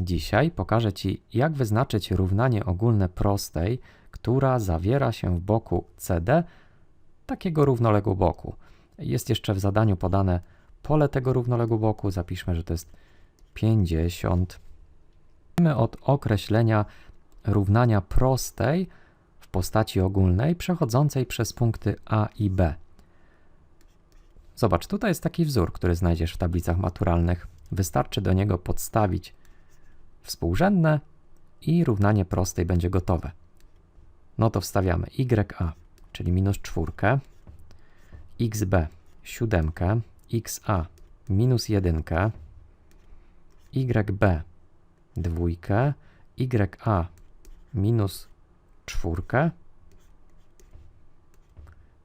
Dzisiaj pokażę Ci, jak wyznaczyć równanie ogólne prostej, która zawiera się w boku CD takiego równoległego boku. Jest jeszcze w zadaniu podane pole tego równoległego boku. Zapiszmy, że to jest 50. Zacznijmy od określenia równania prostej w postaci ogólnej przechodzącej przez punkty A i B. Zobacz, tutaj jest taki wzór, który znajdziesz w tablicach maturalnych. Wystarczy do niego podstawić współrzędne i równanie prostej będzie gotowe. No to wstawiamy YA, czyli minus czwórkę, XB siódemkę, XA minus jedynkę, YB dwójkę, YA minus czwórkę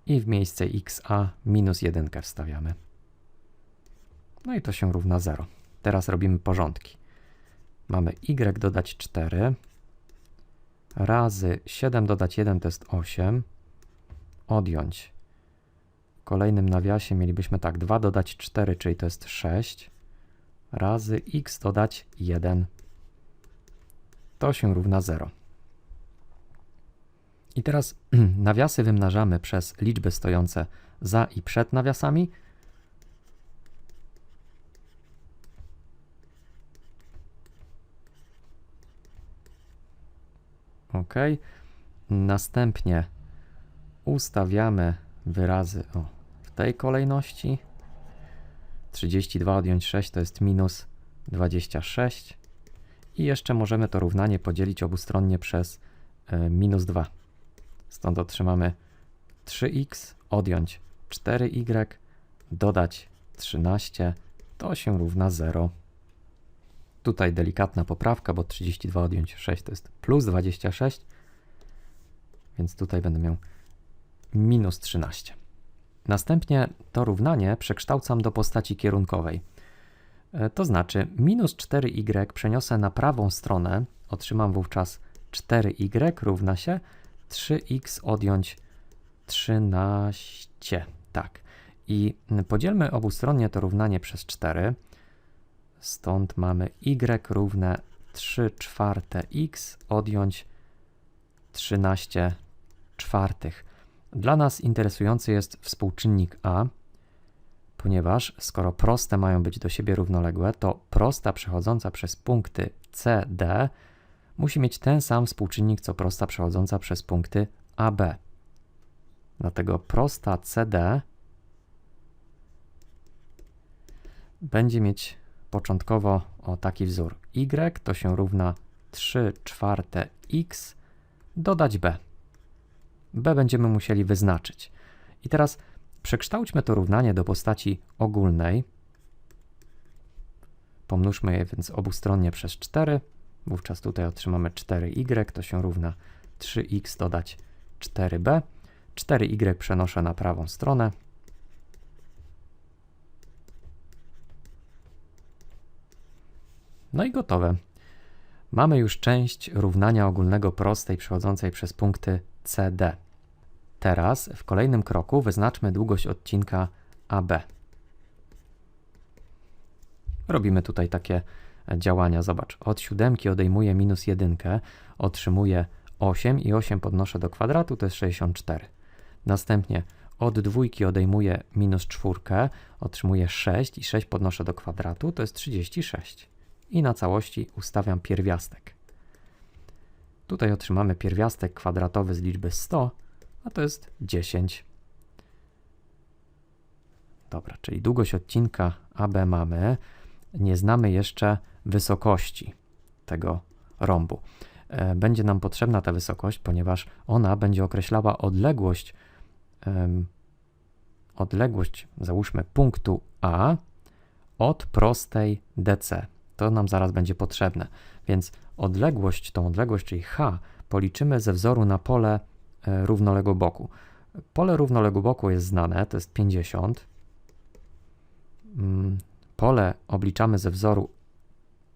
i w miejsce XA minus jedynkę wstawiamy. No i to się równa 0. Teraz robimy porządki. Mamy y dodać 4 razy 7 dodać 1 to jest 8. Odjąć. W kolejnym nawiasie mielibyśmy tak 2 dodać 4, czyli to jest 6 razy x dodać 1. To się równa 0. I teraz nawiasy wymnażamy przez liczby stojące za i przed nawiasami. OK. Następnie ustawiamy wyrazy o, w tej kolejności. 32 odjąć 6 to jest minus 26. I jeszcze możemy to równanie podzielić obustronnie przez y, minus 2. Stąd otrzymamy 3x odjąć 4y dodać 13 to się równa 0. Tutaj delikatna poprawka, bo 32 odjąć 6 to jest plus 26, więc tutaj będę miał minus 13. Następnie to równanie przekształcam do postaci kierunkowej. E, to znaczy minus 4y przeniosę na prawą stronę, otrzymam wówczas 4y równa się 3x odjąć 13. Tak. I podzielmy obustronnie to równanie przez 4. Stąd mamy y równe 3 czwarte x odjąć 13 czwartych. Dla nas interesujący jest współczynnik a, ponieważ skoro proste mają być do siebie równoległe, to prosta przechodząca przez punkty c, d musi mieć ten sam współczynnik co prosta przechodząca przez punkty AB. Dlatego prosta CD będzie mieć początkowo o taki wzór. Y to się równa 3 czwarte x dodać b. b będziemy musieli wyznaczyć. I teraz przekształćmy to równanie do postaci ogólnej. Pomnóżmy je więc obustronnie przez 4 Wówczas tutaj otrzymamy 4y, to się równa 3x dodać 4b. 4y przenoszę na prawą stronę. No i gotowe. Mamy już część równania ogólnego prostej przechodzącej przez punkty CD. Teraz w kolejnym kroku wyznaczmy długość odcinka AB. Robimy tutaj takie działania. Zobacz, od siódemki odejmuję minus jedynkę, otrzymuję 8 i 8 podnoszę do kwadratu, to jest 64. Następnie od dwójki odejmuję minus czwórkę, otrzymuję 6 i 6 podnoszę do kwadratu, to jest 36. I na całości ustawiam pierwiastek. Tutaj otrzymamy pierwiastek kwadratowy z liczby 100, a to jest 10. Dobra, czyli długość odcinka AB mamy. Nie znamy jeszcze wysokości tego rąbu. E, będzie nam potrzebna ta wysokość, ponieważ ona będzie określała odległość, odległość, załóżmy, punktu A od prostej DC. To nam zaraz będzie potrzebne. Więc odległość, tą odległość, czyli H, policzymy ze wzoru na pole e, równoległego boku. Pole równoległego boku jest znane, to jest 50. Mm, pole obliczamy ze wzoru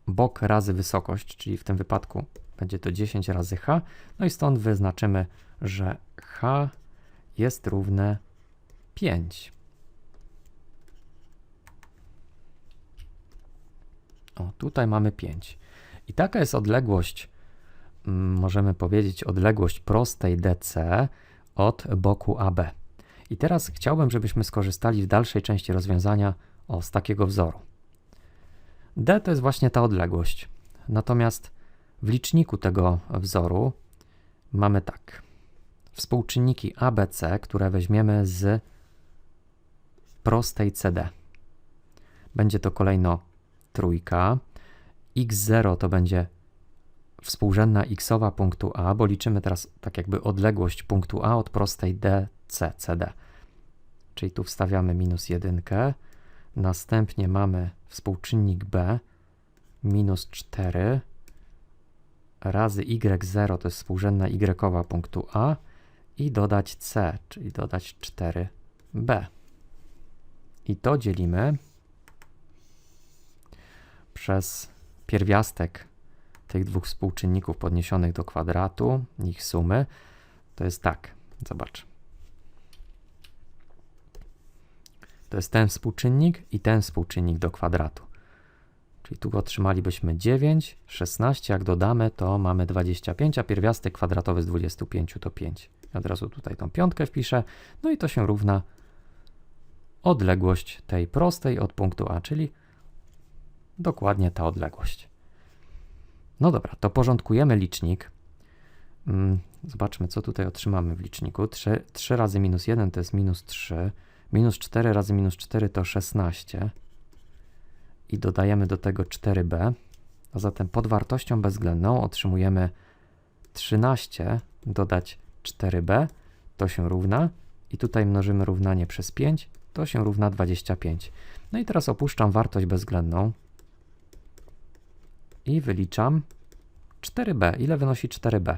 bok razy wysokość, czyli w tym wypadku będzie to 10 razy h, no i stąd wyznaczymy, że h jest równe 5. O, tutaj mamy 5. I taka jest odległość, mm, możemy powiedzieć, odległość prostej DC od boku AB. I teraz chciałbym, żebyśmy skorzystali w dalszej części rozwiązania o, z takiego wzoru. D to jest właśnie ta odległość. Natomiast w liczniku tego wzoru mamy tak. Współczynniki ABC, które weźmiemy z prostej CD. Będzie to kolejno trójka. x0 to będzie współrzędna xowa punktu A, bo liczymy teraz tak jakby odległość punktu A od prostej DC, CD. Czyli tu wstawiamy minus jedynkę. Następnie mamy współczynnik B minus 4 razy y0 to jest współrzędna y punktu A i dodać c, czyli dodać 4b. I to dzielimy przez pierwiastek tych dwóch współczynników podniesionych do kwadratu, ich sumy. To jest tak, zobacz. To jest ten współczynnik i ten współczynnik do kwadratu. Czyli tu otrzymalibyśmy 9, 16, jak dodamy, to mamy 25, a pierwiastek kwadratowy z 25 to 5. Od razu tutaj tą piątkę wpiszę, no i to się równa odległość tej prostej od punktu A, czyli dokładnie ta odległość. No dobra, to porządkujemy licznik. Mm, Zobaczmy, co tutaj otrzymamy w liczniku. 3, 3 razy minus 1 to jest minus 3. Minus 4 razy minus 4 to 16. I dodajemy do tego 4b. A zatem pod wartością bezwzględną otrzymujemy 13 dodać 4b. To się równa. I tutaj mnożymy równanie przez 5. To się równa 25. No i teraz opuszczam wartość bezwzględną. I wyliczam 4b. Ile wynosi 4b?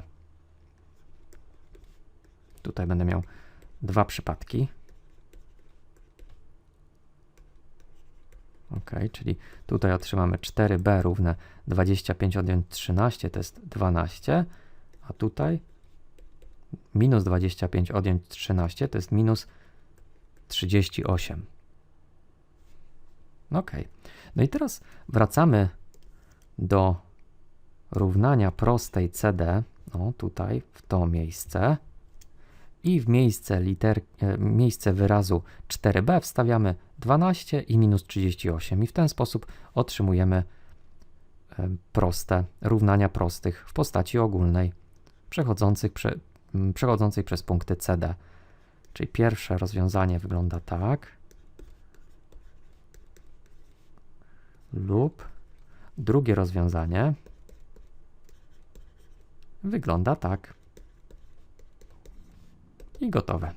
Tutaj będę miał dwa przypadki. Ok, czyli tutaj otrzymamy 4b równe 25 odjąć 13 to jest 12, a tutaj minus 25 odjąć 13 to jest minus 38. Ok, no i teraz wracamy do równania prostej CD, o tutaj w to miejsce. I w miejsce, liter, e, miejsce wyrazu 4b wstawiamy 12 i minus 38 i w ten sposób otrzymujemy e, proste równania prostych w postaci ogólnej przechodzących, prze, przechodzącej przez punkty CD. Czyli pierwsze rozwiązanie wygląda tak. Lub drugie rozwiązanie wygląda tak i gotowe.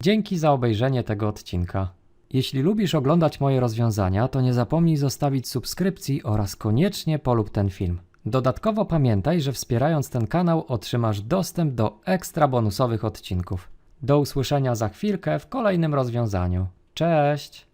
Dzięki za obejrzenie tego odcinka. Jeśli lubisz oglądać moje rozwiązania, to nie zapomnij zostawić subskrypcji oraz koniecznie polub ten film. Dodatkowo pamiętaj, że wspierając ten kanał otrzymasz dostęp do ekstra bonusowych odcinków. Do usłyszenia za chwilkę w kolejnym rozwiązaniu. Cześć!